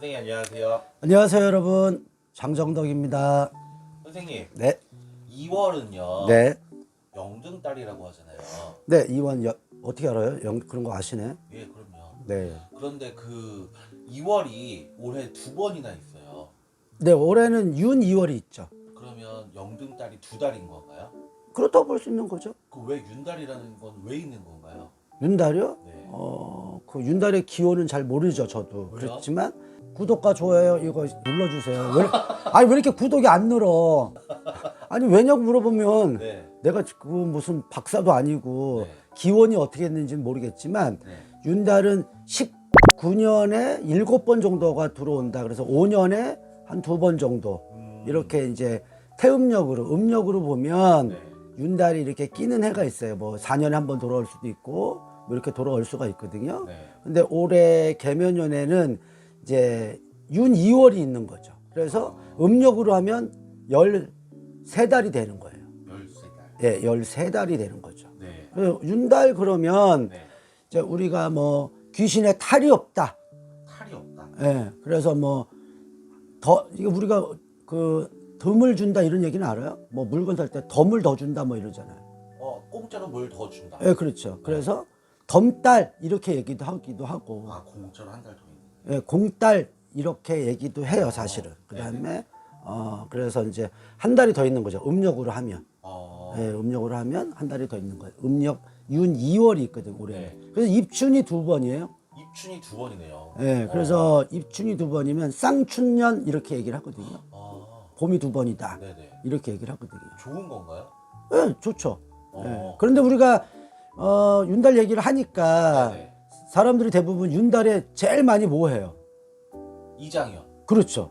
선생님 안녕하세요. 안녕하세요 여러분 장정덕입니다. 선생님 네, 2월은요 네, 영등달이라고 하잖아요. 네 이원 여, 어떻게 알아요? 영, 그런 거 아시네? 예, 그럼요. 네, 그런데 그 2월이 올해 두 번이나 있어요. 네 올해는 윤 2월이 있죠. 그러면 영등달이 두 달인 건가요? 그렇다고 볼 수 있는 거죠. 그 왜 윤달이라는 건 왜 있는 건가요? 윤달이요? 네. 어, 그 윤달의 기호는 잘 모르죠 저도. 왜요? 그렇지만 구독과 좋아요 이거 눌러주세요. 왜, 아니 왜 이렇게 구독이 안 늘어? 아니 왜냐고 물어보면 네. 내가 그 무슨 박사도 아니고 네. 기원이 어떻게 했는지는 모르겠지만 네. 윤달은 19년에 7번 정도가 들어온다. 그래서 5년에 한 두 번 정도 음, 이렇게 이제 태음력으로 음력으로 보면 네. 윤달이 이렇게 끼는 해가 있어요. 뭐 4년에 한 번 돌아올 수도 있고 뭐 이렇게 돌아올 수가 있거든요. 네. 근데 올해 개면연에는 이제 윤 2월이 있는 거죠. 그래서 음력으로 하면 13달이 되는 거예요. 13달. 예, 13달이 되는 거죠. 네. 그래서 윤달 그러면 네. 이제 우리가 뭐 귀신의 탈이 없다. 탈이 없다. 예. 그래서 뭐 더 우리가 그 덤을 준다 이런 얘기는 알아요? 뭐 물건 살 때 덤을 더 준다 뭐 이러잖아요. 어, 공짜로 뭘더 준다. 예, 그렇죠. 그래서 덤달 이렇게 얘기도 하기도 하고 아, 공짜로 한달 더 공달 이렇게 얘기도 해요, 사실은. 그다음에 어 그래서 이제 한 달이 더 있는 거죠. 음력으로 하면. 어. 예, 음력으로 하면 한 달이 더 있는 거예요. 음력 윤 2월이 있거든, 올해. 네. 그래서 입춘이 두 번이에요. 입춘이 두 번이네요. 예, 그래서 입춘이 두 번이면 쌍춘년 이렇게 얘기를 하거든요. 아. 봄이 두 번이다. 네네. 이렇게 얘기를 하거든요. 좋은 건가요? 예, 좋죠. 어. 예. 그런데 우리가 어, 윤달 얘기를 하니까 네네. 사람들이 대부분 윤달에 제일 많이 뭐 해요? 이장이요. 그렇죠.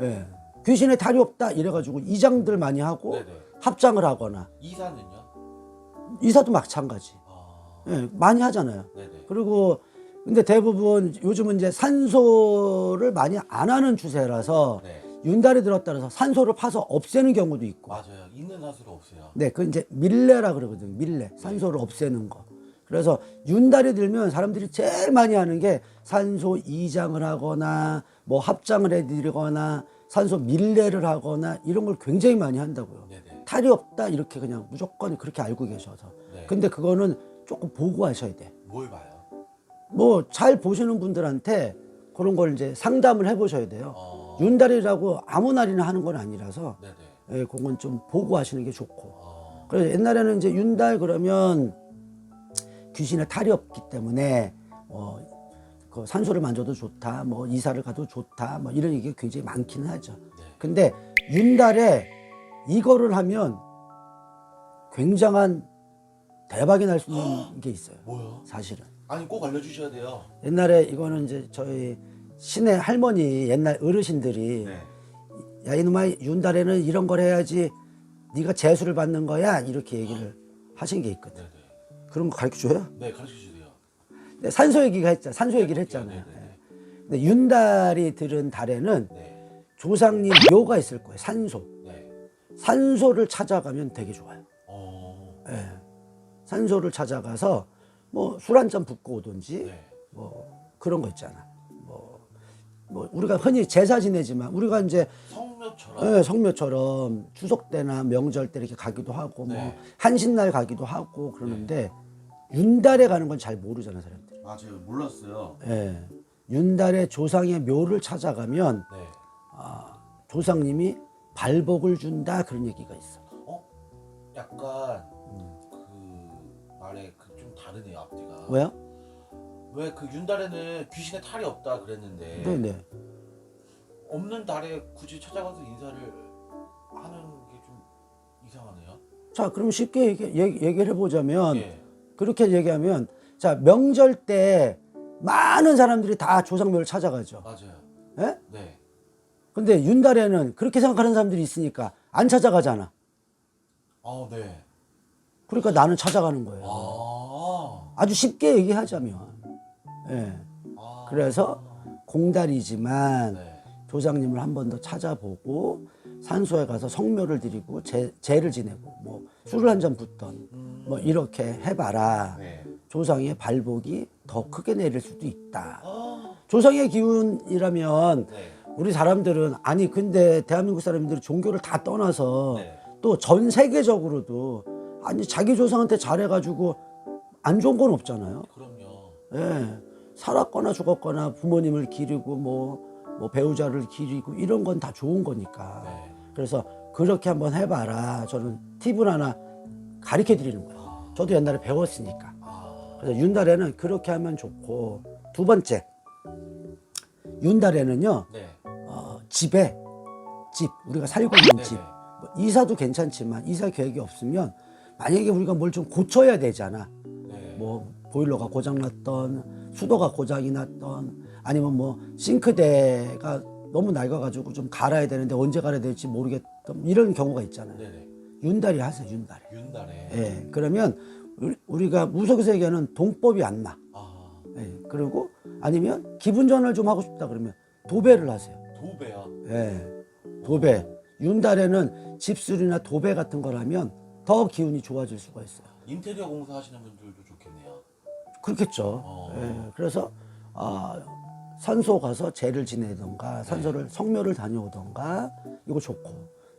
예. 귀신의 탈이 없다 이래가지고 이장들 많이 하고 네네. 합장을 하거나 이사는요? 이사도 마찬가지. 아. 예, 많이 하잖아요. 네네. 그리고 근데 대부분 요즘은 이제 산소를 많이 안 하는 추세라서 네. 윤달이 들었다 그래서 산소를 파서 없애는 경우도 있고. 맞아요. 있는 사수로 없어요. 네, 그 이제 밀레라 그러거든요. 밀레. 산소를 없애는 거. 그래서 윤달이 들면 사람들이 제일 많이 하는 게 산소 이장을 하거나 뭐 합장을 해드리거나 산소 밀레를 하거나 이런 걸 굉장히 많이 한다고요. 네네. 탈이 없다 이렇게 그냥 무조건 그렇게 알고 계셔서. 네. 근데 그거는 조금 보고 하셔야 돼. 뭘 봐요? 뭐 잘 보시는 분들한테 그런 걸 이제 상담을 해보셔야 돼요. 어. 윤달이라고 아무 날이나 하는 건 아니라서 네네. 예, 그건 좀 보고 하시는 게 좋고. 어. 그래서 옛날에는 이제 윤달 그러면 귀신의 탈이 없기 때문에 어, 그 산소를 만져도 좋다, 뭐 이사를 가도 좋다, 뭐 이런 얘기가 굉장히 많기는 하죠. 네. 근데 윤달에 이거를 하면 굉장한 대박이 날 수 있는 게 있어요. 뭐요? 사실은. 아니 꼭 알려주셔야 돼요. 옛날에 이거는 이제 저희 시내 할머니 옛날 어르신들이 네. 야 이놈아 윤달에는 이런 걸 해야지 네가 재수를 받는 거야 이렇게 얘기를 하신 게 있거든. 네 네. 그런 거 가르쳐 줘요? 네 가르쳐 주세요. 근데 산소 얘기가 했잖아. 산소 얘기를 했잖아요. 네네. 근데 윤달이 들은 달에는 네. 조상님 묘가 있을 거예요. 산소. 네. 산소를 찾아가면 되게 좋아요. 어. 예. 산소를 찾아가서 뭐 술 한 잔 붓고 오든지 네. 뭐 그런 거 있잖아. 뭐, 뭐 우리가 흔히 제사 지내지만 우리가 이제 성묘처럼. 예, 성묘처럼 추석 때나 명절 때 이렇게 가기도 하고 뭐 네. 한신날 가기도 하고 그러는데 윤달에 가는 건 잘 모르잖아 사람들이. 맞아요. 몰랐어요. 예. 윤달에 조상의 묘를 찾아가면 네. 조상님이 발복을 준다 그런 얘기가 있어. 어? 약간 그 말에 그 좀 다르네요 앞뒤가. 왜요? 왜 그 윤달에는 귀신의 탈이 없다 그랬는데 네네. 없는 달에 굳이 찾아가서 인사를 하는 게 좀 이상하네요. 자, 그럼 쉽게 얘기, 얘기, 얘기를 해보자면 예. 그렇게 얘기하면 자 명절 때 많은 사람들이 다 조상묘를 찾아가죠. 맞아요. 예? 네. 근데 윤달에는 그렇게 생각하는 사람들이 있으니까 안 찾아가잖아. 아 네. 그러니까 나는 찾아가는 거예요. 아. 아주 쉽게 얘기하자면. 예. 아. 그래서 공달이지만 네. 조상님을 한 번 더 찾아보고 산소에 가서 성묘를 드리고 제, 제를 지내고 뭐 술을 한 잔 붓던 뭐 이렇게 해봐라. 네. 조상의 발복이 더 크게 내릴 수도 있다. 아. 조상의 기운이라면 네. 우리 사람들은 아니 근데 대한민국 사람들이 종교를 다 떠나서 네. 또전 세계적으로도 아니 자기 조상한테 잘해가지고 안 좋은 건 없잖아요. 그럼요. 예, 살았거나 죽었거나 부모님을 기르고 뭐, 뭐 배우자를 기르고 이런 건 다 좋은 거니까. 네. 그래서 그렇게 한번 해봐라. 저는 팁을 하나 가르쳐 드리는 거예요. 저도 옛날에 배웠으니까. 아, 그래서 윤달에는 그렇게 하면 좋고 두 번째 윤달에는요 네. 어, 집에 집 우리가 살고 있는 네네. 집 뭐 이사도 괜찮지만 이사 계획이 없으면 만약에 우리가 뭘 좀 고쳐야 되잖아 네. 뭐 보일러가 고장 났던 수도가 고장이 났던 아니면 뭐 싱크대가 너무 낡아가지고 좀 갈아야 되는데 언제 갈아야 될지 모르겠던 이런 경우가 있잖아요 네네. 윤달이 하세요 윤달에 윤달에. 예 그러면 우리- 우리가 무속세계는 동법이 안 나. 아, 예, 그리고 아니면 기분 전환을 좀 하고 싶다 그러면 도배를 하세요. 도배야. 예, 도배. 윤달에는 집술이나 도배 같은 걸 하면 더 기운이 좋아질 수가 있어요. 인테리어 공사 하시는 분들도. 그렇겠죠. 어. 예, 그래서 아, 산소 가서 제를 지내던가 산소를 성묘를 다녀오던가 이거 좋고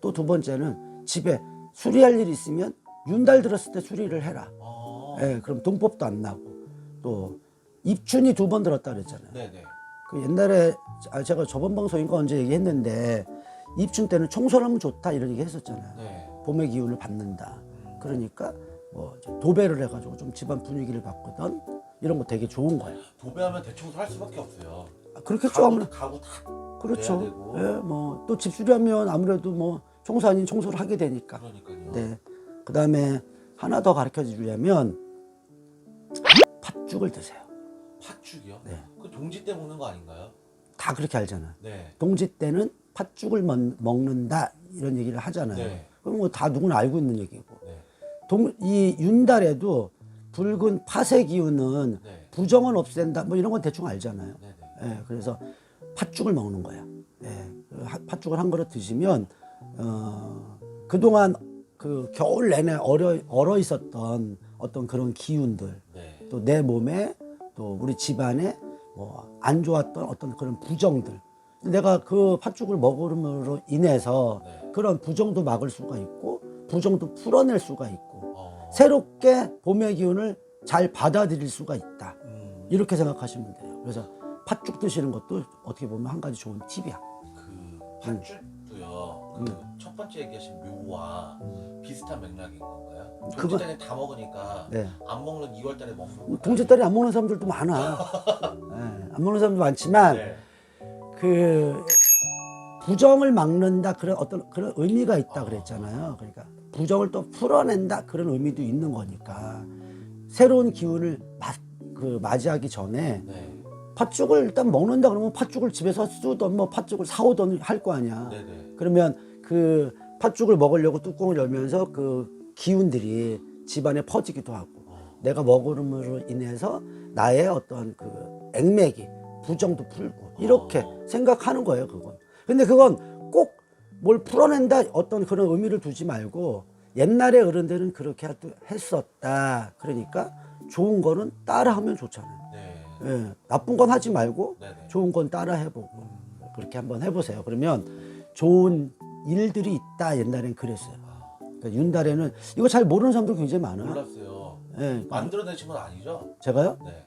또 두 번째는 집에 수리할 일 있으면 윤달 들었을 때 수리를 해라. 아, 예, 그럼 동법도 안 나고 또 입춘이 두 번 들었다 그랬잖아요. 네네. 그 옛날에 아, 제가 저번 방송인가 언제 얘기했는데 입춘 때는 청소를 하면 좋다 이런 얘기 했었잖아요. 네. 봄의 기운을 받는다. 그러니까 뭐 도배를 해가지고 좀 집안 분위기를 바꾸던 이런 거 되게 좋은 거예요. 도배하면 대청소 할 수밖에 없어요. 아, 그렇겠죠 가구, 아무래도 가구 다 그렇죠. 되고. 예, 뭐또 집수리하면 아무래도 뭐 청소 아닌 청소를 하게 되니까. 그러니까요. 네. 그 다음에 하나 더 가르쳐 주려면 팥죽을 드세요. 팥죽이요? 네. 그 동지 때 먹는 거 아닌가요? 다 그렇게 알잖아. 네. 동지 때는 팥죽을 먹- 먹는다 이런 얘기를 하잖아요. 네. 그럼 뭐 다 누구나 알고 있는 얘기고. 네. 동, 이 윤달에도 붉은 팥의 기운은 네. 부정은 없앤다 뭐 이런 건 대충 알잖아요. 네 네. 예, 그래서 팥죽을 먹는 거야. 예, 그 하- 팥죽을 한 그릇 드시면 어, 그동안 그 겨울 내내 얼어 얼어 있었던 어떤 그런 기운들 네. 또내 몸에 또 우리 집안에 뭐 안 좋았던 어떤 그런 부정들 내가 그 팥죽을 먹음으로 인해서 네. 그런 부정도 막을 수가 있고 부정도 풀어낼 수가 있고 어. 새롭게 봄의 기운을 잘 받아들일 수가 있다 음, 이렇게 생각하시면 돼요 그래서 팥죽 드시는 것도 어떻게 보면 한 가지 좋은 팁이야 그 팥죽도요. 음. 그첫 번째 얘기하신 묘와 비슷한 맥락인 건가요? 동지달에 다 먹으니까 네. 안 먹는 2월달에 먹는 거. 동짓달이 안 먹는 사람들도 많아 예, 안 먹는 사람도 많지만 네. 그 부정을 막는다 그런 어떤 그런 의미가 있다 그랬잖아요. 그러니까 부정을 또 풀어낸다 그런 의미도 있는 거니까 새로운 기운을 마, 그 맞이하기 전에 네. 팥죽을 일단 먹는다 그러면 팥죽을 집에서 쓰던 뭐 팥죽을 사오던 할 거 아니야. 네네. 그러면 그 팥죽을 먹으려고 뚜껑을 열면서 그 기운들이 집안에 퍼지기도 하고 내가 먹음으로 인해서 나의 어떤 그 액맥이 부정도 풀고 이렇게 어. 생각하는 거예요 그건 근데 그건 꼭 뭘 풀어낸다 어떤 그런 의미를 두지 말고 옛날에 어른들은 그렇게 하- 했었다 그러니까 좋은 거는 따라하면 좋잖아요 네. 예, 나쁜 건 하지 말고 네네. 좋은 건 따라 해보고 그렇게 한번 해보세요 그러면 좋은 일들이 있다 옛날엔 그랬어요 그러니까 윤달에는 이거 잘 모르는 사람도 굉장히 많아요 몰랐어요. 예, 만들어내신 건 아니죠? 제가요? 네.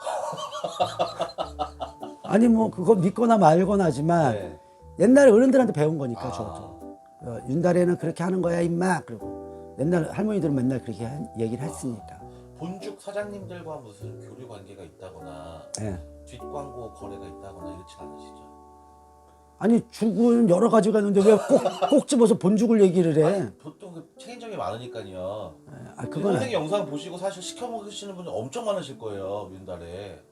아니 뭐 그거 믿거나 말거나 하지만 네. 옛날에 어른들한테 배운 거니까 아. 저도 어, 윤달에는 그렇게 하는 거야 임마 그리고 옛날 할머니들은 맨날 그렇게 한- 얘기를 했으니까 본죽 사장님들과 무슨 교류 관계가 있다거나 예. 뒷광고 거래가 있다거나 이렇지 않으시죠? 아니 죽은 여러 가지가 있는데 왜 꼭 꼭 집어서 본죽을 얘기를 해 보통 그 체인점이 많으니까요. 아그 그건 선생님 영상 보시고 사실 시켜 먹으시는 분들 엄청 많으실 거예요 윤달에.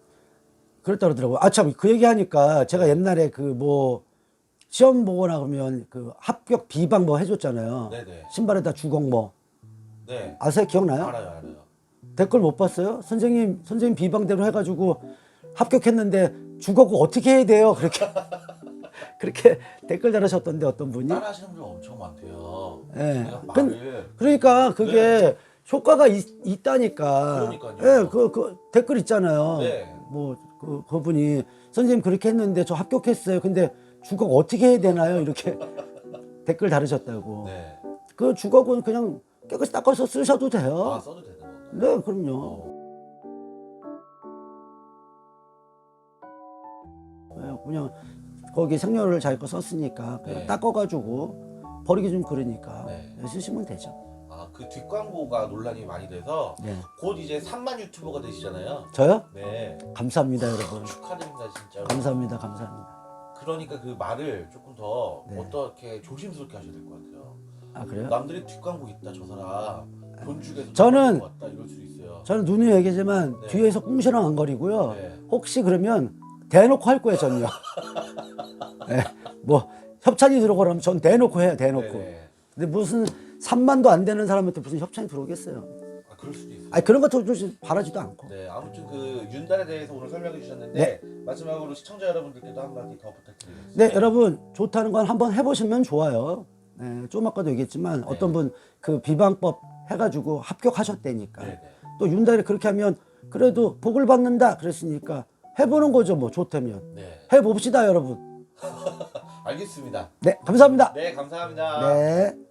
그렇다 그러더라고요 아 참 그 얘기하니까 제가 옛날에 그 뭐 시험 보거나 그러면 그 합격 비방 뭐 해줬잖아요 네네. 신발에다 주걱 뭐 네. 아세요 기억나요? 알아요 알아요. 댓글 못 봤어요? 선생님, 선생님 비방대로 해가지고 합격했는데 주거고 어떻게 해야 돼요? 그렇게 그렇게 댓글 달으셨던데 어떤 분이? 따라하시는 분들 엄청 많대요. 예. 근- 말을 그러니까 그게 효과가 있, 다니까 그러니까요. 예, 그, 그 댓글 있잖아요. 네. 뭐 그, 그분이 선생님 그렇게 했는데 저 합격했어요. 근데 주걱 어떻게 해야 되나요? 이렇게 댓글 달으셨다고. 네. 그 주걱은 그냥 깨끗이 닦아서 쓰셔도 돼요. 아 써도 되는 건가요? 네, 그럼요. 어. 네, 그냥 거기 생년을 자기 거 썼으니까 그냥 네. 닦아가지고 버리기 좀 그러니까 네. 쓰시면 되죠. 아 그 뒷광고가 논란이 많이 돼서 네. 곧 이제 3만 유튜버가 되시잖아요. 저요? 네. 감사합니다, 여러분. 축하드립니다 진짜로. 감사합니다, 감사합니다. 그러니까 그 말을 조금 더 네. 어떻게 조심스럽게 하셔야 될 것 같아요. 아 그래요? 남들이 뒷광고 있다 저 사람 돈 주게서 저는- 왔다 이럴 수 있어요. 저는 누누이 얘기하지만 네. 뒤에서 꽁시랑 안 거리고요. 네. 혹시 그러면 대놓고 할 거예요, 전요. 네, 뭐 협찬이 들어오고 그러면 전 대놓고 해요, 대놓고. 네네. 근데 무슨 3만도 안 되는 사람한테 무슨 협찬이 들어오겠어요. 아 그럴 수도 있어요. 아니 그런 것도 좀 바라지도 않고. 네 아무튼 그 윤달에 대해서 오늘 설명해 주셨는데 마지막으로 시청자 여러분들께도 한마디 더 부탁드리겠습니다. 네, 여러분 좋다는 건 한번 해보시면 좋아요. 네, 좀 아까도 얘기했지만 어떤 분 그 비방법 해가지고 합격하셨다니까. 네 네. 또 윤달이 그렇게 하면 그래도 복을 받는다 그랬으니까 해보는 거죠, 뭐 좋다면. 네 해봅시다, 여러분. 알겠습니다. 네, 감사합니다. 네 감사합니다. 네.